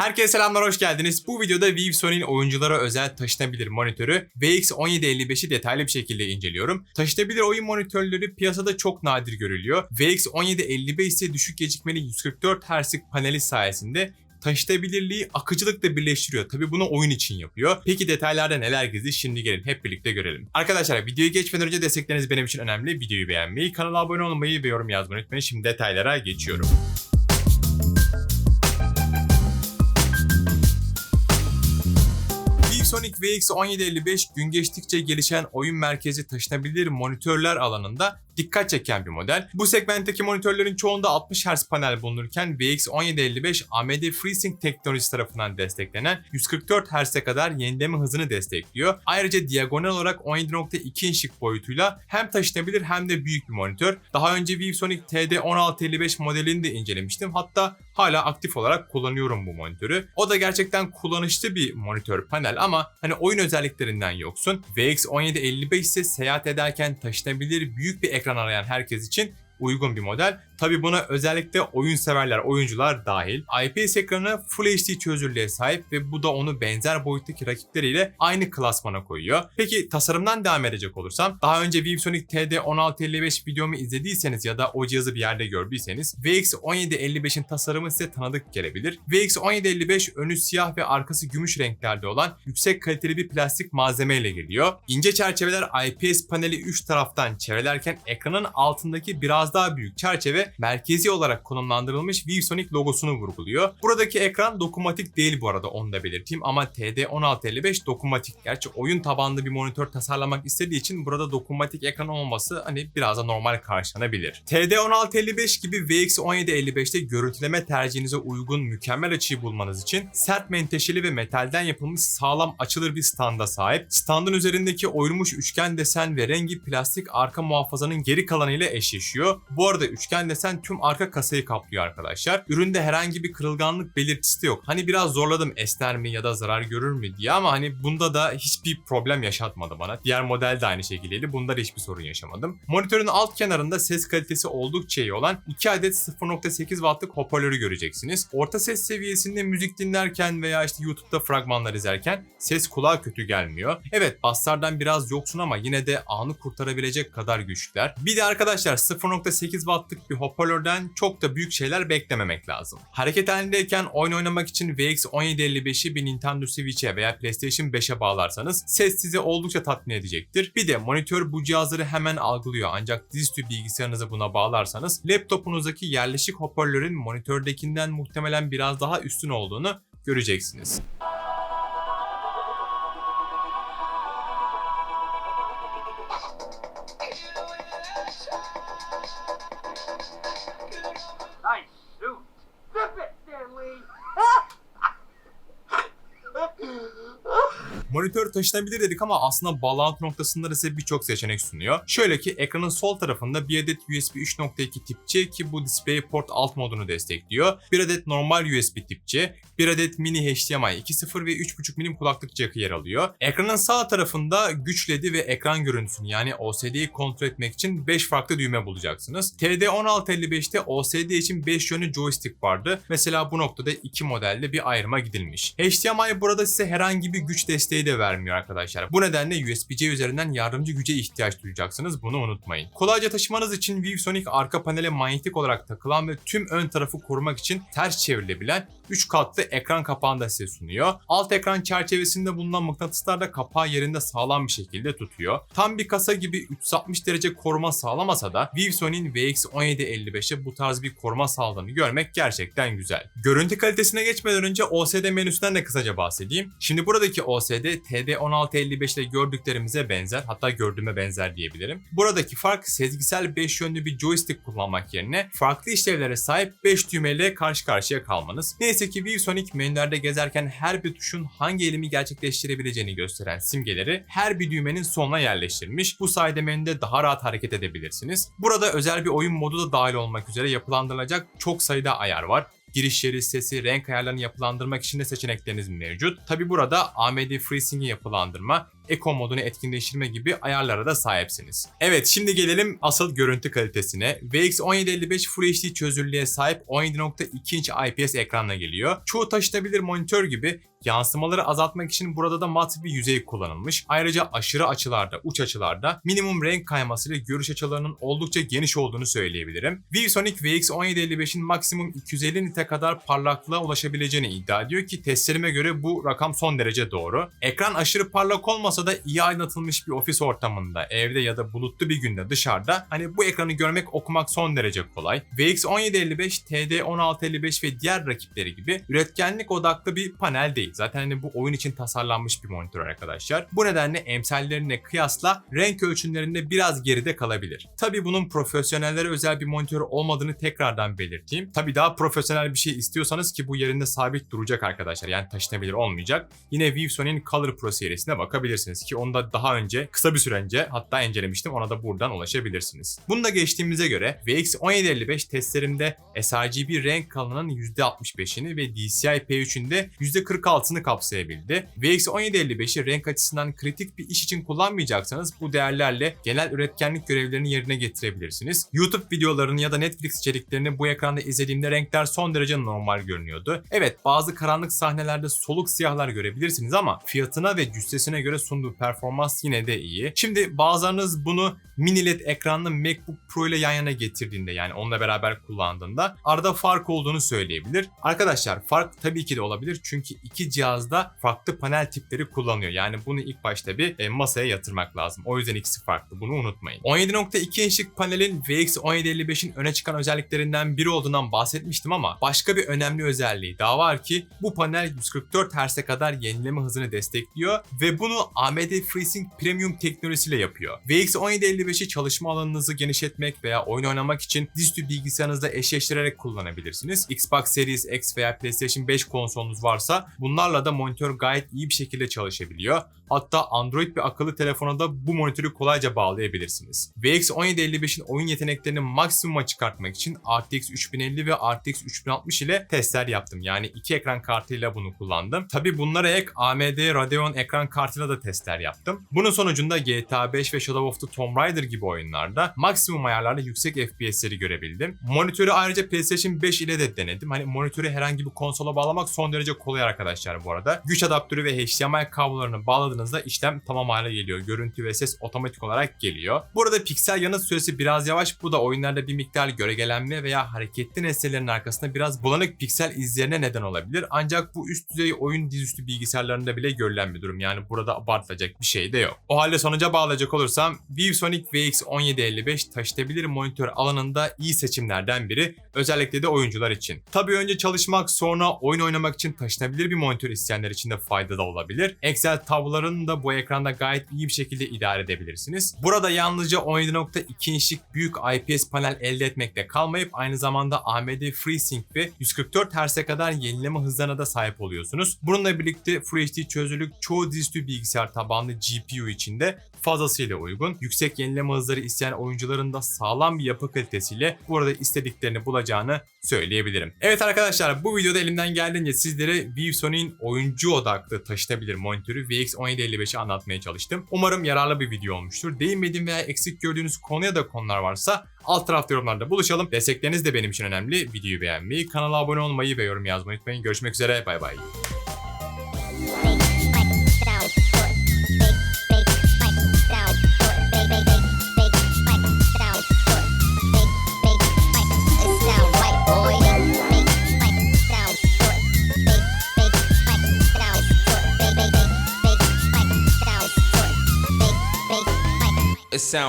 Herkese selamlar, hoş geldiniz. Bu videoda Vivson'in oyunculara özel taşınabilir monitörü VX1755'i detaylı bir şekilde inceliyorum. Taşınabilir oyun monitörleri piyasada çok nadir görülüyor. VX1755 ise düşük gecikmeli 144 Hz'lik paneli sayesinde taşıtabilirliği akıcılıkla birleştiriyor. Tabi bunu oyun için yapıyor. Peki detaylarda neler gizli şimdi gelin hep birlikte görelim. Arkadaşlar videoyu geçmeden önce destekleriniz benim için önemli. Videoyu beğenmeyi, kanala abone olmayı ve yorum yazmayı unutmayın. Şimdi detaylara geçiyorum. ViewSonic VX1755 gün geçtikçe gelişen oyun merkezi taşınabilir monitörler alanında dikkat çeken bir model. Bu segmentteki monitörlerin çoğunda 60 Hz panel bulunurken VX1755 AMD FreeSync teknolojisi tarafından desteklenen 144 Hz'e kadar yenileme hızını destekliyor. Ayrıca diagonal olarak 17.2 inçlik boyutuyla hem taşınabilir hem de büyük bir monitör. Daha önce ViewSonic TD1655 modelini de incelemiştim. Hatta hala aktif olarak kullanıyorum bu monitörü. O da gerçekten kullanışlı bir monitör panel ama hani oyun özelliklerinden yoksun. VX1755 ise seyahat ederken taşınabilir büyük bir ekran arayan herkes için uygun bir model. Tabi buna özellikle oyun severler, oyuncular dahil. IPS ekranı Full HD çözünürlüğe sahip ve bu da onu benzer boyuttaki rakipleriyle aynı klasmana koyuyor. Peki tasarımdan devam edecek olursam, daha önce ViewSonic TD1655 videomu izlediyseniz ya da o cihazı bir yerde gördüyseniz VX1755'in tasarımı size tanıdık gelebilir. VX1755 önü siyah ve arkası gümüş renklerde olan yüksek kaliteli bir plastik malzeme ile geliyor. İnce çerçeveler IPS paneli 3 taraftan çevrelerken ekranın altındaki biraz daha büyük çerçeve merkezi olarak konumlandırılmış ViewSonic logosunu vurguluyor. Buradaki ekran dokunmatik değil bu arada onu da belirteyim ama TD1655 dokunmatik. Gerçi oyun tabanlı bir monitör tasarlamak istediği için burada dokunmatik ekran olması hani biraz da normal karşılanabilir. TD1655 gibi VX1755'te görüntüleme tercihinize uygun mükemmel açıyı bulmanız için sert menteşeli ve metalden yapılmış sağlam açılır bir standa sahip. Standın üzerindeki oyulmuş üçgen desen ve rengi plastik arka muhafazanın geri kalanıyla eşleşiyor. Bu arada üçgen desen tüm arka kasayı kaplıyor arkadaşlar. Üründe herhangi bir kırılganlık belirtisi de yok. Hani biraz zorladım esner mi ya da zarar görür mü diye ama hani bunda da hiçbir problem yaşatmadı bana. Diğer model de aynı şekildeydi. Bunda da hiçbir sorun yaşamadım. Monitörün alt kenarında ses kalitesi oldukça iyi olan 2 adet 0.8 wattlık hoparlörü göreceksiniz. Orta ses seviyesinde müzik dinlerken veya işte YouTube'da fragmanlar izlerken ses kulağa kötü gelmiyor. Evet basslardan biraz yoksun ama yine de anı kurtarabilecek kadar güçlüler. Bir de arkadaşlar 0.8 wattlık bir hoparlörden çok da büyük şeyler beklememek lazım. Hareket halindeyken oyun oynamak için VX1755'i bir Nintendo Switch'e veya PlayStation 5'e bağlarsanız ses sizi oldukça tatmin edecektir. Bir de monitör bu cihazları hemen algılıyor ancak dizüstü bilgisayarınızı buna bağlarsanız laptopunuzdaki yerleşik hoparlörün monitördekinden muhtemelen biraz daha üstün olduğunu göreceksiniz. Monitör taşınabilir dedik ama aslında bağlantı noktasında da size birçok seçenek sunuyor. Şöyle ki ekranın sol tarafında bir adet USB 3.2 tip C ki bu DisplayPort alt modunu destekliyor. Bir adet normal USB tip C, bir adet mini HDMI 2.0 ve 3.5 milim kulaklık jackı yer alıyor. Ekranın sağ tarafında güç LED'i ve ekran görüntüsünü yani OSD'yi kontrol etmek için 5 farklı düğme bulacaksınız. TD1655'te OSD için 5 yönlü joystick vardı. Mesela bu noktada iki modelde bir ayrıma gidilmiş. HDMI burada size herhangi bir güç desteği de vermiyor arkadaşlar. Bu nedenle USB-C üzerinden yardımcı güce ihtiyaç duyacaksınız. Bunu unutmayın. Kolayca taşımanız için ViewSonic arka panele manyetik olarak takılan ve tüm ön tarafı korumak için ters çevrilebilen 3 katlı ekran kapağını size sunuyor. Alt ekran çerçevesinde bulunan mıknatıslar da kapağı yerinde sağlam bir şekilde tutuyor. Tam bir kasa gibi 360 derece koruma sağlamasa da ViewSonic'in VX1755'e bu tarz bir koruma sağladığını görmek gerçekten güzel. Görüntü kalitesine geçmeden önce OSD menüsünden de kısaca bahsedeyim. Şimdi buradaki OSD TD1655 ile gördüklerimize benzer hatta gördüğüme benzer diyebilirim. Buradaki fark sezgisel 5 yönlü bir joystick kullanmak yerine farklı işlevlere sahip 5 düğmeyle karşı karşıya kalmanız. Neyse ki ViewSonic menülerde gezerken her bir tuşun hangi elimi gerçekleştirebileceğini gösteren simgeleri her bir düğmenin sonuna yerleştirmiş. Bu sayede menüde daha rahat hareket edebilirsiniz. Burada özel bir oyun modu da dahil olmak üzere yapılandırılacak çok sayıda ayar var giriş yeri, sesi, renk ayarlarını yapılandırmak için de seçenekleriniz mevcut. Tabi burada AMD FreeSync'i yapılandırma, Eco modunu etkinleştirme gibi ayarlara da sahipsiniz. Evet şimdi gelelim asıl görüntü kalitesine. VX1755 Full HD çözünürlüğe sahip 17.2 inç IPS ekranla geliyor. Çoğu taşınabilir monitör gibi Yansımaları azaltmak için burada da mat bir yüzey kullanılmış. Ayrıca aşırı açılarda, uç açılarda minimum renk kayması ile görüş açılarının oldukça geniş olduğunu söyleyebilirim. ViewSonic VX1755'in maksimum 250 nite kadar parlaklığa ulaşabileceğini iddia ediyor ki testlerime göre bu rakam son derece doğru. Ekran aşırı parlak olmasa da iyi aydınlatılmış bir ofis ortamında, evde ya da bulutlu bir günde dışarıda hani bu ekranı görmek okumak son derece kolay. VX1755, TD1655 ve diğer rakipleri gibi üretkenlik odaklı bir panel değil. Zaten hani bu oyun için tasarlanmış bir monitör arkadaşlar. Bu nedenle emsallerine kıyasla renk ölçümlerinde biraz geride kalabilir. Tabi bunun profesyonellere özel bir monitör olmadığını tekrardan belirteyim. Tabi daha profesyonel bir şey istiyorsanız ki bu yerinde sabit duracak arkadaşlar. Yani taşınabilir olmayacak. Yine ViewSony'nin Color Pro serisine bakabilirsiniz ki onu da daha önce kısa bir süre önce hatta incelemiştim. Ona da buradan ulaşabilirsiniz. Bunu da geçtiğimize göre VX1755 testlerimde sRGB renk kalınlığının %65'ini ve DCI P3'ün de %46'sını kapsayabildi. VX1755'i renk açısından kritik bir iş için kullanmayacaksanız bu değerlerle genel üretkenlik görevlerini yerine getirebilirsiniz. YouTube videolarını ya da Netflix içeriklerini bu ekranda izlediğimde renkler son derece normal görünüyordu. Evet bazı karanlık sahnelerde soluk siyahlar görebilirsiniz ama fiyatına ve cüssesine göre sunduğu performans yine de iyi. Şimdi bazılarınız bunu mini LED ekranlı MacBook Pro ile yan yana getirdiğinde yani onunla beraber kullandığında arada fark olduğunu söyleyebilir. Arkadaşlar fark tabii ki de olabilir çünkü iki cihazda farklı panel tipleri kullanıyor. Yani bunu ilk başta bir e, masaya yatırmak lazım. O yüzden ikisi farklı. Bunu unutmayın. 17.2 inçlik panelin VX1755'in öne çıkan özelliklerinden biri olduğundan bahsetmiştim ama başka bir önemli özelliği daha var ki bu panel 144 Hz'e kadar yenileme hızını destekliyor ve bunu AMD FreeSync Premium teknolojisiyle yapıyor. VX1755'i çalışma alanınızı genişletmek veya oyun oynamak için dizüstü bilgisayarınızda eşleştirerek kullanabilirsiniz. Xbox Series X veya PlayStation 5 konsolunuz varsa bunlarla da monitör gayet iyi bir şekilde çalışabiliyor. Hatta Android bir akıllı telefona da bu monitörü kolayca bağlayabilirsiniz. VX1755'in oyun yeteneklerini maksimuma çıkartmak için RTX 3050 ve RTX 3060 ile testler yaptım. Yani iki ekran kartıyla bunu kullandım. Tabi bunlara ek AMD Radeon ekran kartıyla da testler yaptım. Bunun sonucunda GTA 5 ve Shadow of the Tomb Raider gibi oyunlarda maksimum ayarlarda yüksek FPS'leri görebildim. Monitörü ayrıca PlayStation 5 ile de denedim. Hani monitörü herhangi bir konsola bağlamak son derece kolay arkadaşlar bu arada. Güç adaptörü ve HDMI kablolarını bağladığınızda işlem tamam hale geliyor. Görüntü ve ses otomatik olarak geliyor. Burada piksel yanıt süresi biraz yavaş. Bu da oyunlarda bir miktar gölgelenme veya hareketli nesnelerin arkasında biraz bulanık piksel izlerine neden olabilir. Ancak bu üst düzey oyun dizüstü bilgisayarlarında bile görülen bir durum. Yani burada abartılacak bir şey de yok. O halde sonuca bağlayacak olursam ViewSonic VX1755 taşıtabilir monitör alanında iyi seçimlerden biri. Özellikle de oyuncular için. Tabii önce çalışmak sonra oyun oynamak için taşınabilir bir monitör isteyenler için de faydalı olabilir. Excel tablolarını da bu ekranda gayet iyi bir şekilde idare edebilirsiniz. Burada yalnızca 17.2 inçlik büyük IPS panel elde etmekle kalmayıp aynı zamanda AMD FreeSync ve 144 Hz'e kadar yenileme hızlarına da sahip oluyorsunuz. Bununla birlikte Full HD çözünürlük çoğu dizüstü bilgisayar tabanlı GPU içinde fazlasıyla uygun. Yüksek yenileme hızları isteyen oyuncuların da sağlam bir yapı kalitesiyle burada istediklerini bulacağını söyleyebilirim. Evet arkadaşlar bu videoda elimden geldiğince sizlere ViewSony'in oyuncu odaklı taşıtabilir monitörü VX1755'i anlatmaya çalıştım. Umarım yararlı bir video olmuştur. Değinmediğim veya eksik gördüğünüz konuya da konular varsa alt tarafta yorumlarda buluşalım. Destekleriniz de benim için önemli. Videoyu beğenmeyi, kanala abone olmayı ve yorum yazmayı unutmayın. Görüşmek üzere. Bay bay.